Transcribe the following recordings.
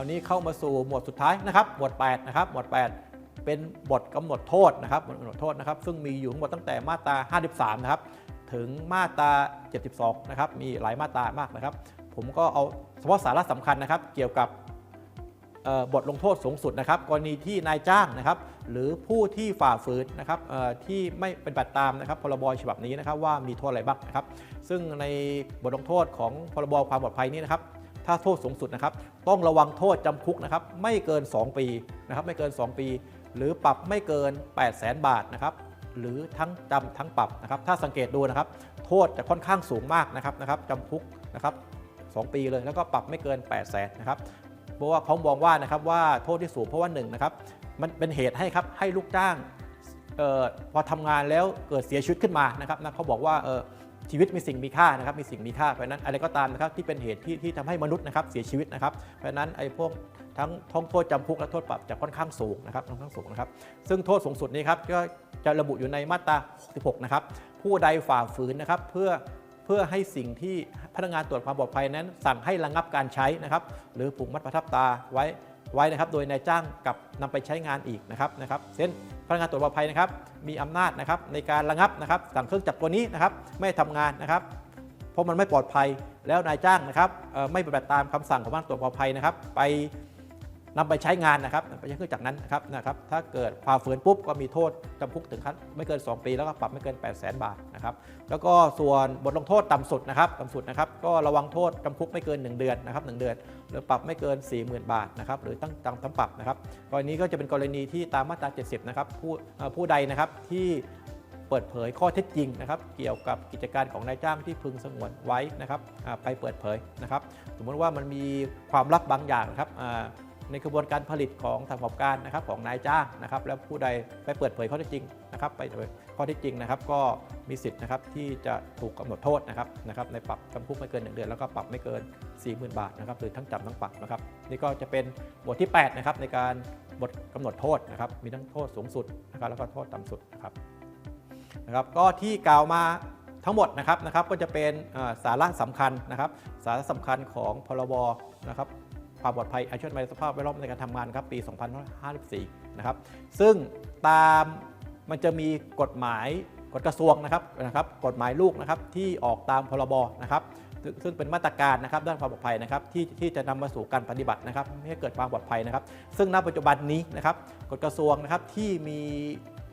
ราวนี้เข้ามาสู่หมวดสุดท้ายนะครับ หมวด8นะครับ หมวด 8 เป็นบทกำหนดโทษนะครับบทกำหนดโทษนะครับ ซึ่งมีอยู่ทั้งหมดตั้งแต่มาตรา 53 นะครับ ถึงมาตรา 72 นะครับ มีหลายมาตรามากนะครับ ผมก็เอาเฉพาะสาระสำคัญนะครับ เกี่ยวกับบทลงโทษสูงสุดนะครับ กรณีที่นายจ้างนะครับ หรือผู้ที่ฝ่าฝืนนะครับที่ไม่เป็นบัติตามนะครับพรบฉบับนี้นะครับว่ามีโทษอะไรบ้างนะครับ ซึ่งในบทลงโทษของพรบความปลอดภัยนี้นะครับ ถ้าโทษสูงสุดนะครับ ต้องระวังโทษจำคุกนะครับ ไม่เกิน 2 ปีนะครับ ไม่เกิน 2 ปี หรือปรับไม่เกิน 8 0 0 0 0 0บาทนะครับ หรือทั้งจำทั้งปรับนะครับ ถ้าสังเกตดูนะครับ โทษจะค่อนข้างสูงมากนะครับนะครับจำคุกนะครับ 2 ปีเลยแล้วก็ปรับไม่เกิน 8 0 0 0 0 0นะครับ เพราะว่าเขามองว่านะครับว่าโทษที่สูงเพราะว่าหนึ่งนะครับ มันเป็นเหตุให้ครับให้ลูกจ้างออพอทำงานแล้วเกิดเสียชีวิตขึ้นมานะครับนะเขาบอกว่าเออ ชีวิตมีสิ่งมีค่านะครับมีสิ่งมีค่าเพราะนั้นอะไรก็ตามนะครับที่เป็นเหตุที่ที่ทำให้มนุษย์นะครับเสียชีวิตนะครับเพราะนั้นไอ้พวกทั้งท้องโทษจำคุกและโทษปรับจะค่อนข้างสูงนะครับค่อนข้างสูงนะครับซึ่งโทษสูงสุดนี้ครับก็จะระบุอยู่ในมาตรา 66 นะครับผู้ใดฝ่าฝืนนะครับเพื่อเพื่อให้สิ่งที่พนักงานตรวจความปลอดภัยนั้น สั่งให้ระงับการใช้นะครับหรือผูกมัดประทับตาไว้ไว้นะครับโดยนายจ้างกับนำไปใช้งานอีกนะครับนะครับเช่น พนักงานตรวจความปลอดภัยนะครับมีอำนาจนะครับในการระงับนะครับสั่งเครื่องจักรตัวนี้นะครับไม่ให้ทำงานนะครับเพราะมันไม่ปลอดภัยแล้วนายจ้างนะครับไม่ปฏิบัติตามคำสั่งของพนักงานตรวจความปลอดภัยนะครับ ไป นำไปใช้งานนะครับนำไปใช้เครื่องจักรนั้นนะครับนะครับ ถ้าเกิดฝ่าฝืนปุ๊บก็มีโทษจำคุกถึงขั้นไม่เกิน 2 ปีแล้วก็ปรับไม่เกิน 8 0 0 0 0 0 บาทนะครับ แล้วก็ส่วนบทลงโทษต่ำสุดนะครับต่ำสุดนะครับ ก็ระวังโทษจำคุกไม่เกิน 1 เดือนนะครับ1เดือน หรือปรับไม่เกิน 40,000 บาทนะครับ หรือตั้งจำทั้งปรับนะครับ กรณีก็จะเป็นกรณีที่ตามมาตรา 70 นะครับ ผู้ผู้ใดนะครับที่เปิดเผยข้อเท็จจริงนะครับเกี่ยวกับกิจการของนายจ้างที่พึงสงวนไว้นะครับไปเปิดเผยนะครับ สมมติว่ามันมีความลับบางอย่างนะครับ ในกระบวนการผลิตของทางประกอบการนะครับของนายจ้างนะครับแล้วผู้ใดไปเปิดเผยข้อเท็จจริงนะครับไปเผยข้อเท็จจริงนะครับ ก็มีสิทธิ์นะครับที่จะถูกกำหนดโทษนะครับนะครับในปรับจำคุกไม่เกิน 1 เดือน แล้วก็ปรับไม่เกิน 40,000 บาทนะครับหรือทั้งจำทั้งปรับนะครับนี่ก็จะเป็นบทที่8นะครับในการบทกำหนดโทษนะครับมีทั้งโทษสูงสุดนะครับแล้วก็โทษต่ำสุดนะครับนะครับก็ที่กล่าวมาทั้งหมดนะครับนะครับก็จะเป็นสาระสำคัญนะครับ สาระสำคัญของพรบนะครับ ความปลอดภัยอาชีพในสภาพแวดล้อมในการทำงานครับปี 2554 นะครับ ซึ่งตามมันจะมีกฎหมายกฎกระทรวงนะครับนะครับ กฎหมายลูกนะครับที่ออกตามพรบนะครับซึ่งเป็นมาตรการนะครับด้านความปลอดภัยนะครับที่ที่จะนำมาสู่การปฏิบัตินะครับให้เกิดความปลอดภัยนะครับ ซึ่งณปัจจุบันนี้นะครับกฎกระทรวงนะครับที่มี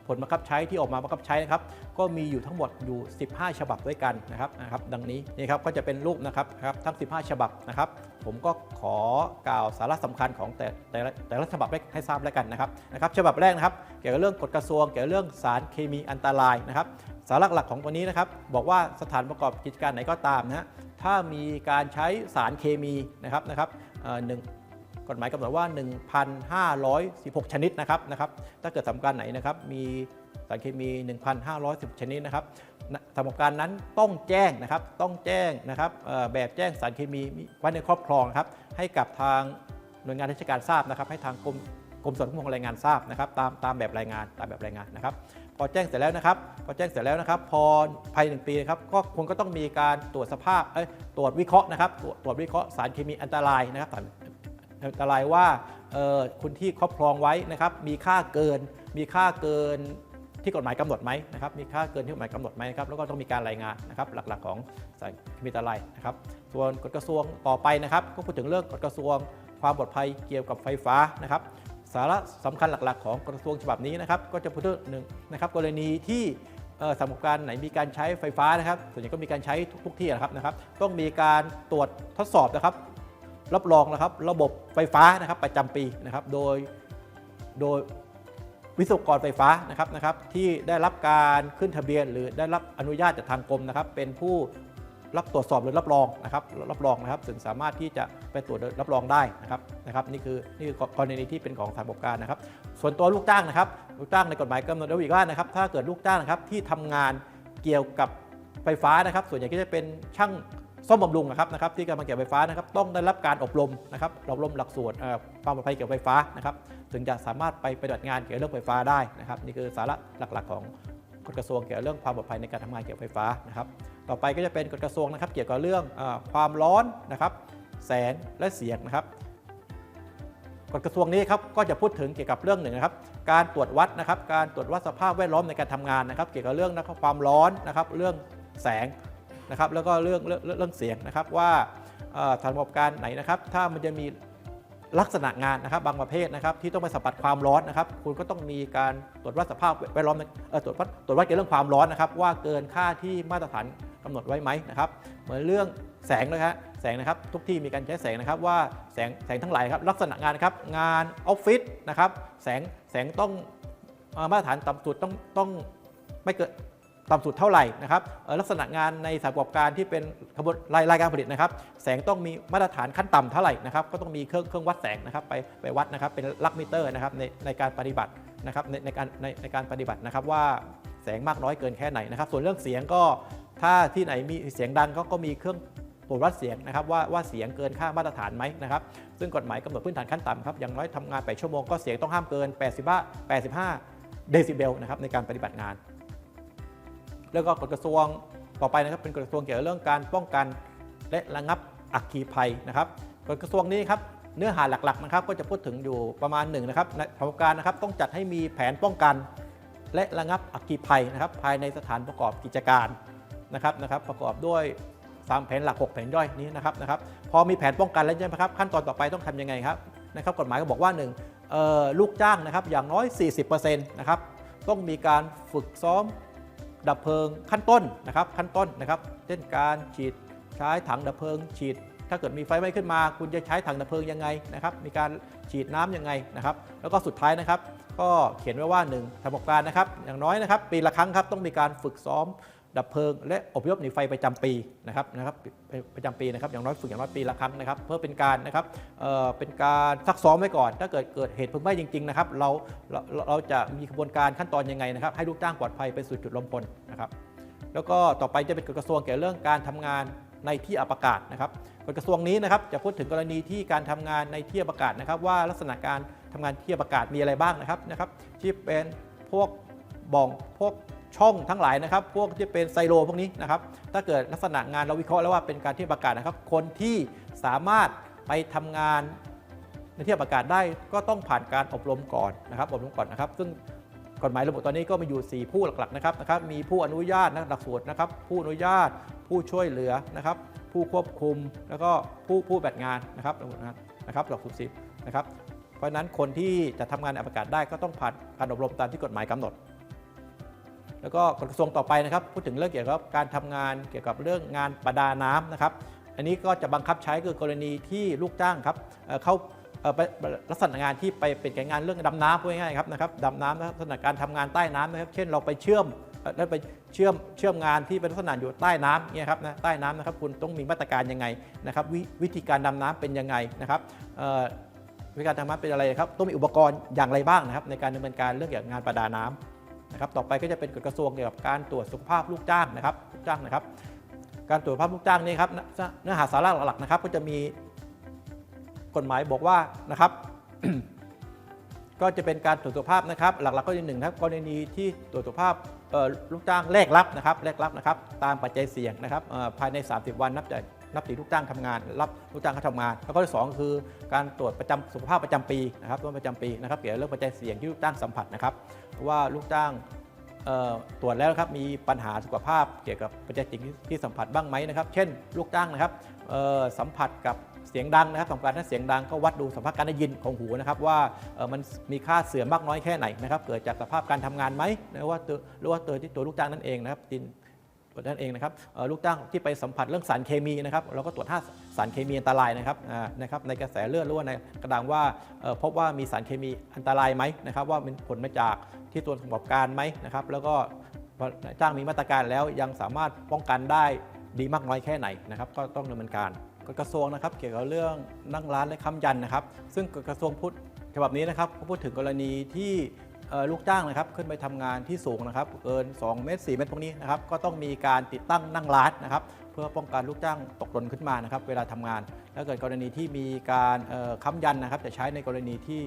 ผลบังคับใช้ที่ออกมาบังคับใช้นะครับก็มีอยู่ทั้งหมดอยู่ 15 ฉบับด้วยกันนะครับนะครับดังนี้นี่ครับก็จะเป็นรูปนะครับครับทั้ง 15 ฉบับนะครับผมก็ขอกล่าวสาระสำคัญของแต่แต่ละแต่ละฉบับให้ทราบแล้วกันนะครับนะครับฉบับแรกนะครับเกี่ยวกับเรื่องกฎกระทรวง เกี่ยวกับเรื่องสารเคมีอันตรายนะครับสาระหลักของตัวนี้นะครับบอกว่าสถานประกอบกิจการไหนก็ตามนะฮะถ้ามีการใช้สารเคมีนะครับนะครับหนึ่ง กฎหมายกำหนดว่า 1,516 ชนิดนะครับนะครับถ้าเกิดสำการไหนนะครับมีสารเคมี 1,510 ชนิดนะครับนะสำการนั้นต้องแจ้งนะครับ ต้องแจ้งนะครับแบบแจ้งสารเคมีไว้ในครอบครองครับ ให้กับทางหน่วยงานราชการทราบนะครับ ให้ทางกรมกรมสรรพากรแรงงานทราบนะครับตามตามแบบรายงานตามแบบรายงานนะครับ พอแจ้งเสร็จแล้วนะครับ พอแจ้งเสร็จแล้วนะครับ พอภายในหนึ่งปีนะครับก็คุณก็ต้องมีการตรวจสภาพเอ้ยตรวจวิเคราะห์นะครับ ตรวจวิเคราะห์สารเคมีอันตรายนะครับ อันตรายว่าคุณที่ครอบครองไว้นะครับมีค่าเกิน มีค่าเกินที่กฎหมายกำหนดไหมนะครับมีค่าเกินที่กฎหมายกำหนดไหมครับแล้วก็ต้องมีการรายงานนะครับหลักๆ ของสารเคมีอันตรายนะครับส่วนกฎกระทรวงต่อไปนะครับ ก็พูดถึงเรื่องกฎกระทรวงความปลอดภัยเกี่ยวกับไฟฟ้านะครับสาระสำคัญหลักๆ ของกระทรวงฉบับนี้นะครับก็จะพูดถึงหนึ่งนะครับกรณีที่สำหรับการไหนมีการใช้ไฟฟ้านะครับ ส่วนใหญ่ก็มีการใช้ทุกๆที่นะครับนะครับ ต้องมีการตรวจทดสอบนะครับ รับรองนะครับระบบไฟฟ้านะครับประจำปีนะครับโดยโดยวิศวกรไฟฟ้านะครับนะครับที่ได้รับการขึ้นทะเบียน หรือได้รับอนุญาตจากทางกรมนะครับ เป็นผู้รับตรวจสอบหรือรับรองนะครับรับรองนะครับถึงสามารถที่จะไปตรวจรับรองได้นะครับนะครับนี่คือนี่คือกรณีที่เป็นของสถานประกอบการนะครับ ส่วนตัวลูกจ้างนะครับลูกจ้างในกฎหมายกำหนดไว้อีกว่านะครับถ้าเกิดลูกจ้างนะครับที่ทำงานเกี่ยวกับไฟฟ้านะครับ ส่วนใหญ่ก็จะเป็นช่าง ซ่อมบำรุงนะครับนะครับที่กำลังเกี่ยวกับไฟฟ้านะครับต้องได้รับการอบรมนะครับอบรมหลักสูตรความปลอดภัยเกี่ยวกับไฟฟ้านะครับถึงจะสามารถไปปฏิบัติงานเกี่ยวกับเรื่องไฟฟ้าได้นะครับนี่คือสาระหลักๆ ของกฎกระทรวงเกี่ยวกับเรื่องความปลอดภัยในการทำงานเกี่ยวกับไฟฟ้านะครับต่อไปก็จะเป็นกฎกระทรวงนะครับเกี่ยวกับเรื่องความร้อนนะครับแสงและเสียงนะครับกฎกระทรวงนี้ครับก็จะพูดถึงเกี่ยวกับเรื่องหนึ่งนะครับการตรวจวัดนะครับการตรวจวัดสภาพแวดล้อมในการทำงานนะครับ เกี่ยวกับเรื่องนะครับความร้อนนะครับเรื่องแสง นะครับแล้วก็เรื่องเรื่องเรื่องเสียงนะครับว่าสถานประกอบการไหนนะครับถ้ามันจะมีลักษณะงานนะครับบางประเภทนะครับที่ต้องไปสัมผัสความร้อนนะครับคุณก็ต้องมีการตรวจวัดสภาพแวดล้อมตรวจวัดตรวจวัดเกี่ยวกับเรื่องความร้อนนะครับว่าเกินค่าที่มาตรฐานกำหนดไว้ไหมนะครับเหมือนเรื่องแสงนะครับแสงนะครับทุกที่มีการใช้แสงนะครับว่าแสงแสงทั้งหลายครับลักษณะงานนะครับงานออฟฟิศนะครับแสงแสงต้องมาตรฐานต่ำสุดต้องต้องไม่เกิน ต่ำสุดเท่าไหร่นะครับลักษณะงานในสาประกอบการที่เป็นขบวนรายรายการผลิตนะครับ แสงต้องมีมาตรฐานขั้นต่ำเท่าไหร่นะครับก็ต้องมีเครื่องเครื่องวัดแสงนะครับไปไปวัดนะครับเป็นลักมิเตอร์นะครับในในการปฏิบัตินะครับในในการในในการปฏิบัตินะครับว่าแสงมากน้อยเกินแค่ไหนนะครับ ส่วนเรื่องเสียงก็ถ้าที่ไหนมีเสียงดังก็ก็มีเครื่องตรวจวัดเสียงนะครับว่าว่าเสียงเกินค่ามาตรฐานไหมนะครับซึ่งกฎหมายกำหนดพื้นฐานขั้นต่ำครับอย่างน้อยทำงาน8ชั่วโมงก็เสียงต้องห้ามเกิน 85 85 เดซิเบลนะครับในการปฏิบัติงาน แล้วก็กฎกระทรวงต่อไปนะครับเป็นกฎกระทรวงเกี่ยวกับเรื่องการป้องกัน และระงับอัคคีภัยนะครับกฎกระทรวงนี้ครับเนื้อหาหลักๆนะครับก็จะพูดถึงอยู่ประมาณหนึ่งนะครับในทางการนะครับต้องจัดให้มีแผนป้องกัน และระงับอัคคีภัยนะครับภายในสถานประกอบกิจการนะครับนะครับประกอบด้วย 3 แผนหลัก 6 แผนย่อยนี้นะครับนะครับพอมีแผนป้องกันแล้วใช่ไหมครับขั้นตอนต่อไปต้องทำยังไงครับนะครับกฎหมายก็บอกว่า1เอ่อลูกจ้างนะครับอย่างน้อย 40%นะครับต้องมีการฝึกซ้อม ดับเพลิงขั้นต้นนะครับขั้นต้นนะครับ เช่นการฉีดใช้ถังดับเพลิง ฉีด ถ้าเกิดมีไฟไหม้ขึ้นมา คุณจะใช้ถังดับเพลิงยังไงนะครับ มีการฉีดน้ำยังไงนะครับ แล้วก็สุดท้ายนะครับ ก็เขียนไว้ว่า1ทางสมบการนะครับ อย่างน้อยนะครับ ปีละครั้งครับต้องมีการฝึกซ้อม ดับเพลิง และอพยพหนีไฟประจำปีนะครับนะครับประจำปีนะครับอย่างน้อยฝึกอย่างน้อยปีละครั้งนะครับ เพื่อเป็นการนะครับเอ่อเป็นการซักซ้อมไว้ก่อน ถ้าเกิดเกิดเหตุเพลิงไหม้จริงๆนะครับเราเราเราจะมีกระบวนการขั้นตอนยังไงนะครับ ให้ลูกจ้างปลอดภัยไปสู่จุดลมพลนะครับแล้วก็ต่อไปจะเป็นกฎกระทรวงเกี่ยวกับเรื่องการทำงานในที่อับอากาศนะครับกฎกระทรวงนี้นะครับจะพูดถึงกรณีที่การทำงานในที่อับอากาศนะครับ ว่าลักษณะการทำงานที่อับอากาศมีอะไรบ้างนะครับนะครับที่เป็นพวกบ่องพวก ช่องทั้งหลายนะครับ พวกที่เป็นไซโลพวกนี้นะครับ ถ้าเกิดลักษณะงานเราวิเคราะห์แล้วว่าเป็นการเที่อับอากาศนะครับ คนที่สามารถไปทำงานในเที่อับอากาศได้ก็ต้องผ่านการอบรมก่อนนะครับ อบรมก่อนนะครับ ซึ่งกฎหมายระบุตอนนี้ก็มีอยู่ 4 ผู้หลักๆนะครับนะครับ มีผู้อนุญาตนะหลักสูตรนะครับ ผู้อนุญาต ผู้ช่วยเหลือนะครับ ผู้ควบคุม แล้วก็ผู้ผู้แบบงานนะครับระบุงานนะครับหลักสูตรสิบนะครับ เพราะฉะนั้นคนที่จะทำงานในอับอากาศได้ก็ต้องผ่านการอบรมตามที่กฎหมายกำหนด แล้วก็กระทรวงต่อไปนะครับพูดถึงเรื่องเกี่ยวกับการทำงานเกี่ยวกับเรื่องงานประดาน้ำนะครับ อันนี้ก็จะบังคับใช้คือกรณีที่ลูกจ้างครับเข้าปลักษณะงานที่ไปเป็นการงานเรื่องดำน้ำพูดง่ายๆครับนะครับดำน้ำลักษณะการทำงานใต้น้ำนะครับ เช่นเราไปเชื่อมเอ่อแล้วไปเชื่อมเชื่อมงานที่เป็นลักษณะอยู่ใต้น้ำเนี่ยครับนะใต้น้ำนะครับคุณต้องมีมาตรการยังไงนะครับววิธีการดำน้ำเป็นยังไงนะครับวิธีการดำน้ำเป็นอะไรครับต้องมีอุปกรณ์อย่างไรบ้างนะครับในการดำเนินการเรื่องเกี่ยวกับงานประดาน้ำ นะครับต่อไปก็จะเป็นกฎกระทรวงเกี่ยวกับการตรวจสุขภาพลูกจ้างนะครับลูกจ้างนะครับ การตรวจสุขภาพลูกจ้างนี่ครับเนื้อหาสาระหลักๆนะครับ ก็จะมีกฎหมายบอกว่านะครับ ก็จะเป็นการตรวจสุขภาพนะครับ หลักๆก็จะหนึ่งครับกรณีที่ตรวจสุขภาพลูกจ้างแรกรับนะครับแรกรับนะครับ ตามปัจจัยเสี่ยงนะครับภายใน 30 วันนับจาก นับถือลูกจ้างทำงาน รับลูกจ้างเขาทำงาน แล้วก็ที่สองคือการตรวจประจำสุขภาพประจำปีนะครับตรวจประจำปีนะครับเกี่ยวกับเรื่องปัจจัยเสี่ยงที่ลูกจ้างสัมผัสนะครับว่าลูกจ้างตรวจแล้วครับมีปัญหาสุขภาพเกี่ยวกับปัจจัยจริงที่สัมผัสบ้างไหมนะครับ เช่น ลูกจ้างนะครับสัมผัสกับเสียงดังนะครับสัมผัสถ้าเสียงดังก็วัดดูสัมผัสการได้ยินของหูนะครับว่ามันมีค่าเสื่อมมากน้อยแค่ไหนนะครับเกิดจากสภาพการทำงานไหมหรือว่าตัวหรือว่าตัวที่ตัวลูกจ้างนั่นเองนะครับจิน ตัวนั่นเองนะครับลูกจ้างที่ไปสัมผัสเรื่องสารเคมีนะครับเราก็ตรวจหาสารเคมีอันตรายนะครับนะครับในกระแสเลือดหรือว่าในกระดังว่าพบว่ามีสารเคมีอันตรายไหมนะครับว่าเป็นผลมาจากที่ตัวประกอบการไหมนะครับแล้วก็จ้างมีมาตรการแล้วยังสามารถป้องกันได้ดีมากน้อยแค่ไหนนะครับก็ต้องดำเนินการกระทรวงนะครับเกี่ยวกับเรื่องนั่งร้านและค้ำยันนะครับ ซึ่งกระทรวงพูดฉบับนี้นะครับก็พูดถึงกรณีที่ ลูกจ้างนะครับขึ้นไปทำงานที่สูงนะครับเกิน 2 เมตร 4 เมตรพวกนี้นะครับก็ต้องมีการติดตั้งนั่งร้านนะครับเพื่อป้องกันลูกจ้างตกหล่นขึ้นมานะครับเวลาทำงาน ถ้าเกิดกรณีที่มีการเอ่อค้ำยันนะครับจะใช้ในกรณีที่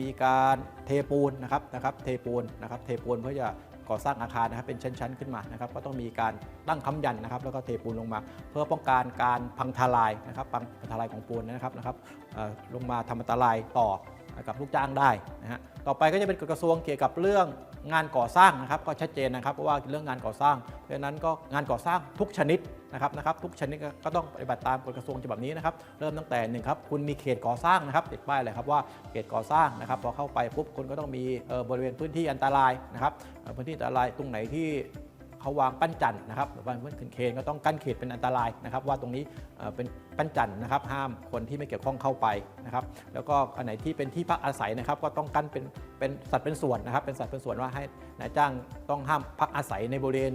มีการเทปูนนะครับนะครับเทปูนนะครับเทปูนเพื่อจะก่อสร้างอาคารนะครับเป็นชั้นๆขึ้นมานะครับก็ต้องมีการตั้งค้ำยันนะครับแล้วก็เทปูนลงมา เพื่อป้องกันการพังทลายนะครับพังทลายของปูนนะครับนะครับลงมาทำอันตรายต่อ กับลูกจ้างได้นะฮะต่อไปก็จะเป็นกฎกระทรวงเกี่ยวกับเรื่องงานก่อสร้างนะครับก็ชัดเจนนะครับเพราะว่าเรื่องงานก่อสร้าง เพราะฉะนั้นก็งานก่อสร้างทุกชนิดนะครับนะครับทุกชนิดก็ต้องปฏิบัติตามกฎกระทรวงฉบับนี้นะครับเริ่มตั้งแต่หนึ่งครับคุณมีเขตก่อสร้างนะครับติดป้ายเลยครับว่าเขตก่อสร้างนะครับพอเข้าไปปุ๊บคุณก็ต้องมีเอ่อบริเวณพื้นที่อันตรายนะครับพื้นที่อันตรายตรงไหนที่ เขาวางปั้นจันทร์นะครับหรือว่าเพื่อถึงเคนก็ต้องกั้นเขตเป็นอันตรายนะครับ ว่าตรงนี้เป็นปั้นจันทร์นะครับ ห้ามคนที่ไม่เกี่ยวข้องเข้าไปนะครับ แล้วก็อันไหนที่เป็นที่พักอาศัยนะครับ ก็ต้องกั้นเป็นเป็นสัตว์เป็นส่วนนะครับ เป็นสัตว์เป็นส่วนว่าให้นายจ้างต้องห้ามพักอาศัยในบริเวณ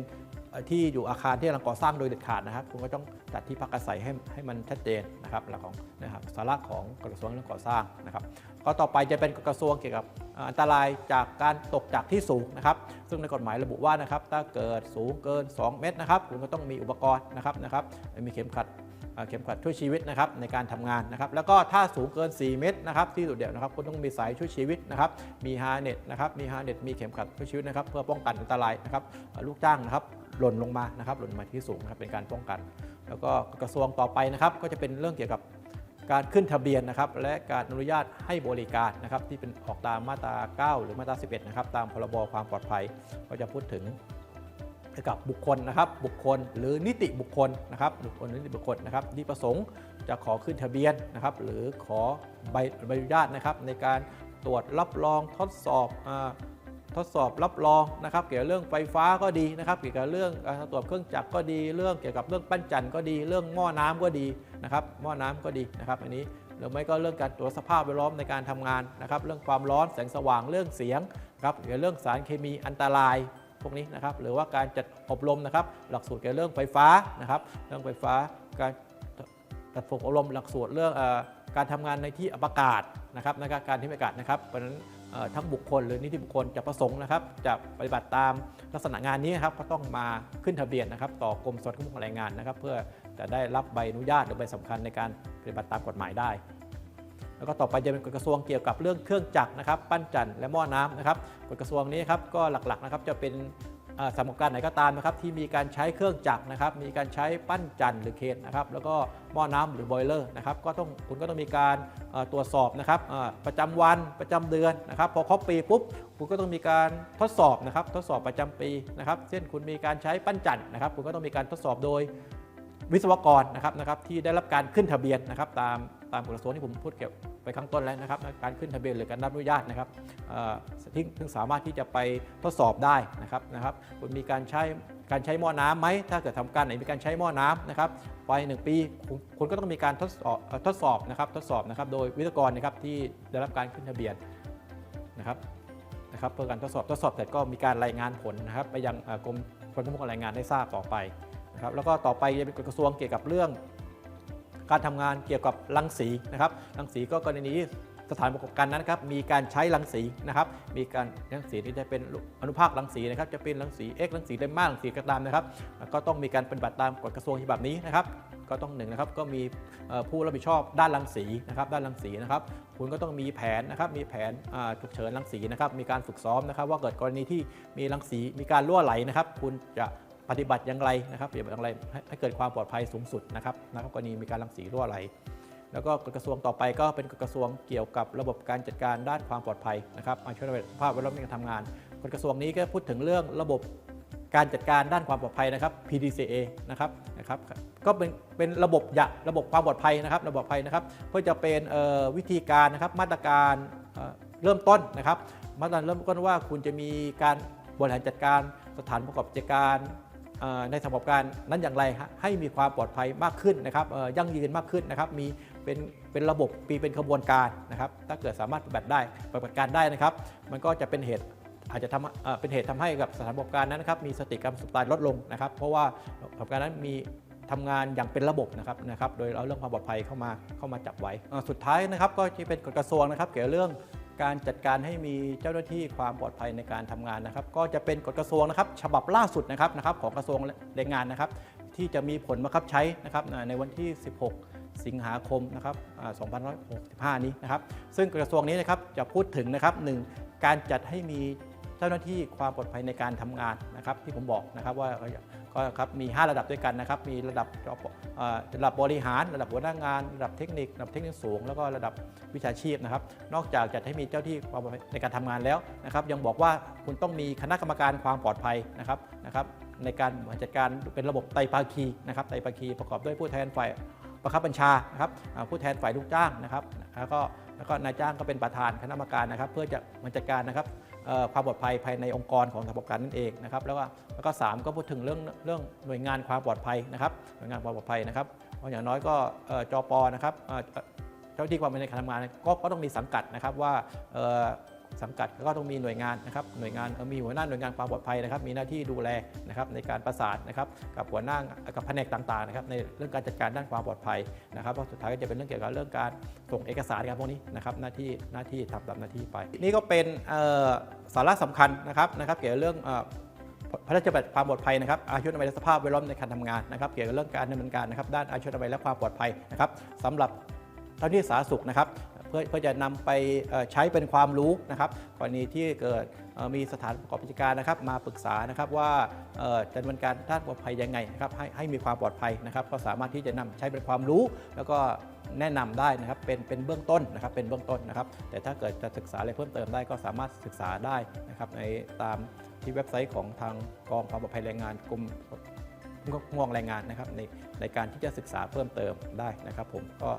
ที่อยู่อาคารที่กำลังก่อสร้างโดยเด็ดขาดนะครับคุณก็ต้องจัดที่พักอาศัยให้ให้มันชัดเจนนะครับหลักของนะครับสาระของกระทรวงเรื่องก่อสร้างนะครับ ก็ต่อไปจะเป็นกระทรวงเกี่ยวกับอันตรายจากการตกจากที่สูงนะครับ ซึ่งในกฎหมายระบุว่านะครับถ้าเกิดสูงเกิน 2 เมตรนะครับคุณก็ต้องมีอุปกรณ์นะครับนะครับมีเข็มขัดเข็มขัดช่วยชีวิตนะครับในการทำงานนะครับแล้วก็ถ้าสูงเกิน 4 เมตรนะครับที่สุดเดียวนะครับคุณต้องมีสายช่วยชีวิตนะครับมีฮาร์เน็ตนะครับมีฮาร์เน็ตมีเข็มขัดช่วยชีวิตนะครับเพื่อป้องกันอันตรายนะครับลูกจ้างนะครับ หล่นลงมานะครับหล่นมาที่สูงนะครับเป็นการป้องกัน แล้วก็กระทรวงต่อไปนะครับ ก็จะเป็นเรื่องเกี่ยวกับการขึ้นทะเบียนนะครับ และการอนุญาตให้บริการนะครับ ที่เป็นออกตามมาตรา 9 หรือมาตรา 11 นะครับ ตามพรบความปลอดภัย ก็จะพูดถึงเกี่ยวกับบุคคลนะครับ บุคคลหรือนิติบุคคลนะครับบุคคลหรือนิติบุคคลนะครับที่ประสงค์จะขอขึ้นทะเบียนนะครับ หรือขอใบอนุญาตนะครับ ในการตรวจรับรองทดสอบอ ทดสอบรับรองนะครับ เกี่ยวกับเรื่องไฟฟ้าก็ดีนะครับ เกี่ยวกับเรื่องการตรวจเครื่องจักรก็ดี เรื่องเกี่ยวกับเรื่องปั้นจันทร์ก็ดี เรื่องหม้อน้ำก็ดีนะครับ หม้อน้ำก็ดีนะครับ อันนี้หรือไม่ก็เรื่องการตรวจสภาพแวดล้อมในการทำงานนะครับ เรื่องความร้อนแสงสว่างเรื่องเสียงครับเกี่ยวกับเรื่องสารเคมีอันตรายพวกนี้นะครับ หรือว่าการจัดอบรมนะครับ หลักสูตรเกี่ยวกับเรื่องไฟฟ้านะครับ เรื่องไฟฟ้าการจัดฝึกอบรมหลักสูตรเรื่องการทำงานในที่อับอากาศนะครับในการที่อากาศนะครับเพราะฉะนั้น ทั้งบุคคลหรือนิติบุคคลจะประสงค์นะครับจะปฏิบัติตามลักษณะงานนี้นะครับก็ต้องมาขึ้นทะเบียนนะครับ ต่อกรมสวัสดิการแรงงานนะครับ เพื่อจะได้รับใบอนุญาตหรือใบสำคัญในการปฏิบัติตามกฎหมายได้แล้วก็ต่อไปจะเป็นกฎกระทรวงเกี่ยวกับเรื่องเครื่องจักรนะครับ ปั้นจันทร์และหม้อน้ำนะครับกฎกระทรวงนี้ครับก็หลักๆนะครับจะเป็น สำหรับการไหนก็ตามนะครับที่มีการใช้เครื่องจักรนะครับมีการใช้ปั้นจันทร์หรือเคนนะครับแล้วก็หม้อน้ำหรือบอยเลอร์นะครับก็ต้องคุณก็ต้องมีการตรวจสอบนะครับประจำวันประจำเดือนนะครับพอครบปีปุ๊บคุณก็ต้องมีการทดสอบนะครับทดสอบประจำปีนะครับเช่นคุณมีการใช้ปั้นจันทร์นะครับคุณก็ต้องมีการทดสอบโดยวิศวกรนะครับนะครับที่ได้รับการขึ้นทะเบียนนะครับตามตามกฎกระทรวงที่ผมพูดเกี่ยว ไปข้างต้นแล้วนะครับการขึ้นทะเบียนหรือการรับอนุญาตนะครับเอ่อที่ซึ่งสามารถที่จะไปทดสอบได้นะครับนะครับคุณมีการใช้การใช้หม้อน้ำไหมถ้าเกิดทำการไหนมีการใช้หม้อน้ำนะครับไปหนึ่งปีคุณก็ต้องมีการทดสอบทดสอบนะครับทดสอบนะครับโดยวิศวกรนะครับที่ได้รับการขึ้นทะเบียนนะครับนะครับเพื่อการทดสอบทดสอบเสร็จก็มีการรายงานผลนะครับ ไปยังกรมคนคุ้มครองแรงานได้ทราบต่อไปนะครับแล้วก็ต่อไปจะเป็นกระทรวงเกี่ยวกับเรื่อง การทำงานเกี่ยวกับรังสีนะครับรังสีก็กรณีที่สถานประกอบการนั้นครับมีการใช้รังสีนะครับมีการรังสีที่จะเป็นอนุภาครังสีนะครับจะเป็นรังสี X รังสีไดมารังสีกระดามนะครับก็ต้องมีการปฏิบัติตามกฎกระทรวงฉบับนี้นะครับก็ต้องหนึ่งนะครับก็มีผู้รับผิดชอบด้านรังสีนะครับด้านรังสีนะครับคุณก็ต้องมีแผนนะครับมีแผนฉุกเฉินรังสีนะครับมีการฝึกซ้อมนะครับว่าเกิดกรณีที่มีรังสีมีการรั่วไหลนะครับ คุณจะ ปฏิบัติอย่างไรนะครับปฏิบัติอย่างไรให้ให้เกิดความปลอดภัยสูงสุดนะครับนะครับกรณีมีการรังสีรั่วไหลแล้วก็กระทรวงต่อไปก็เป็นกระทรวงเกี่ยวกับระบบการจัดการด้านความปลอดภัยนะครับมาช่วยภาพแวดล้อมในการทำงานกระทรวงนี้ก็พูดถึงเรื่องระบบการจัดการด้านความปลอดภัยนะครับ PDCA นะครับนะครับก็เป็นเป็นระบบยะระบบความปลอดภัยนะครับ ระบบภัยนะครับ เพื่อจะเป็นวิธีการนะครับมาตรการเเริ่มต้นนะครับ มาตรการเริ่มต้นว่าคุณจะมีการบริหารจัดการสถานประกอบการเอ่อ ในสถานประกอบการนั้นอย่างไรให้มีความปลอดภัยมากขึ้นนะครับยั่งยืนมากขึ้นนะครับมีเป็นเป็นระบบปีเป็นขบวนการนะครับถ้าเกิดสามารถปฏิบัติได้ปฏิบัติการได้นะครับ มันก็จะเป็นเหตุอาจจะทำเป็นเหตุทำให้กับสถานประกอบการนั้นนะครับมีสติกรรมสุขตายลดลงนะครับ เพราะว่าประกอบการนั้นมีทำงานอย่างเป็นระบบนะครับนะครับ โดยเอาเรื่องความปลอดภัยเข้ามาเข้ามาจับไว้ สุดท้ายนะครับก็จะเป็นกฎกระทรวงนะครับ เกี่ยวกับเรื่อง การจัดการให้มีเจ้าหน้าที่ความปลอดภัยในการทำงานนะครับ ก็จะเป็นกฎกระทรวงนะครับ ฉบับล่าสุดนะครับนะครับของกระทรวงแรงงานนะครับ ที่จะมีผลบังคับใช้นะครับในวันที่ 16 สิงหาคมนะครับ2565 นี้นะครับ ซึ่งกระทรวงนี้นะครับจะพูดถึงนะครับหนึ่งการจัดให้มีเจ้าหน้าที่ความปลอดภัยในการทำงานนะครับ ที่ผมบอกนะครับว่า ก็ครับมี 5 ระดับด้วยกันนะครับ มีระดับระดับบริหาร ระดับหัวหน้างาน ระดับเทคนิค ระดับเทคนิคสูง แล้วก็ระดับวิชาชีพนะครับ นอกจากจะให้มีเจ้าที่ในการทำงานแล้วนะครับ ยังบอกว่าคุณต้องมีคณะกรรมการความปลอดภัยนะครับนะครับในการบริหารจัดการเป็นระบบไตรภาคีนะครับไตรภาคีประกอบด้วยผู้แทนฝ่ายบังคับบัญชานะครับผู้แทนฝ่ายลูกจ้างนะครับแล้วก็แล้วก็นายจ้างก็เป็นประธานคณะกรรมการนะครับ เพื่อจะบริหารจัดการนะครับ ความปลอดภัยภายในองค์กรของระบบการนั่นเองนะครับแล้วก็แล้วก็สามก็พูดถึงเรื่องเรื่องหน่วยงานความปลอดภัยนะครับหน่วยงานความปลอดภัยนะครับเพราะอย่างน้อยก็จอปอจปนะครับเจ้าหน้าที่ความเป็นในการทำงานก็ต้องมีสังกัดนะครับว่า สังกัดก็ต้องมีหน่วยงานนะครับหน่วยงานมีหัวหน้าหน่วยงานความปลอดภัยนะครับ มีหน้าที่ดูแลนะครับในการประสานนะครับกับหัวหน้ากับแผนกต่างๆนะครับในเรื่องการจัดการด้านความปลอดภัยนะครับเพราะสุดท้ายก็จะเป็นเรื่องเกี่ยวกับเรื่องการส่งเอกสารการพวกนี้นะครับหน้าที่หน้าที่ทำตามหน้าที่ไป นี่ก็เป็นสาระสำคัญนะครับนะครับเกี่ยวกับเรื่องพระราชบัญญัติความปลอดภัยนะครับอาชีพนามัยและสภาพแวดล้อมในการทำงานนะครับ เกี่ยวกับเรื่องการดำเนินการนะครับด้านอาชีพนามัยและความปลอดภัยนะครับสำหรับเจ้าหน้าที่สาธารณสุขนะครับ พื่อเพื่อจะนำไปใช้เป็นความรู้นะครับกรณีที่เกิดมีสถานประกอบกิจการนะครับ มาปรึกษานะครับว่าจะดำเนินการด้านปลอดภัยยังไงนะครับให้ให้มีความปลอดภัยนะครับ ก็สามารถที่จะนำใช้เป็นความรู้ แล้วก็แนะนำได้นะครับเป็นเป็นเบื้องต้นนะครับเป็นเบื้องต้นนะครับ แต่ถ้าเกิดจะศึกษาอะไรเพิ่มเติมได้ก็สามารถศึกษาได้นะครับในตามที่เว็บไซต์ของทางกองความปลอดภัยแรงงานกรม ง่วงแรงงานนะครับในในการที่จะศึกษาเพิ่มเติมได้นะครับผมก็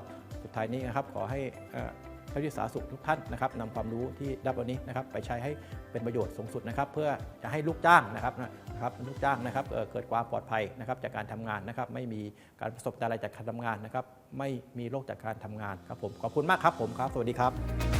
สุดท้ายนี้นะครับขอให้เอ่อเจ้าหน้าที่สาธารณสุขทุกท่านนะครับนำความรู้ที่ได้วันนี้นะครับไปใช้ให้เป็นประโยชน์สูงสุดนะครับ เพื่อจะให้ลูกจ้างนะครับนะครับลูกจ้างนะครับเอ่อเกิดความปลอดภัยนะครับจากการทำงานนะครับไม่มีการประสบอะไรจากการทำงานนะครับไม่มีโรคจากการทำงานครับผมขอบคุณมากครับผมครับ สวัสดีครับ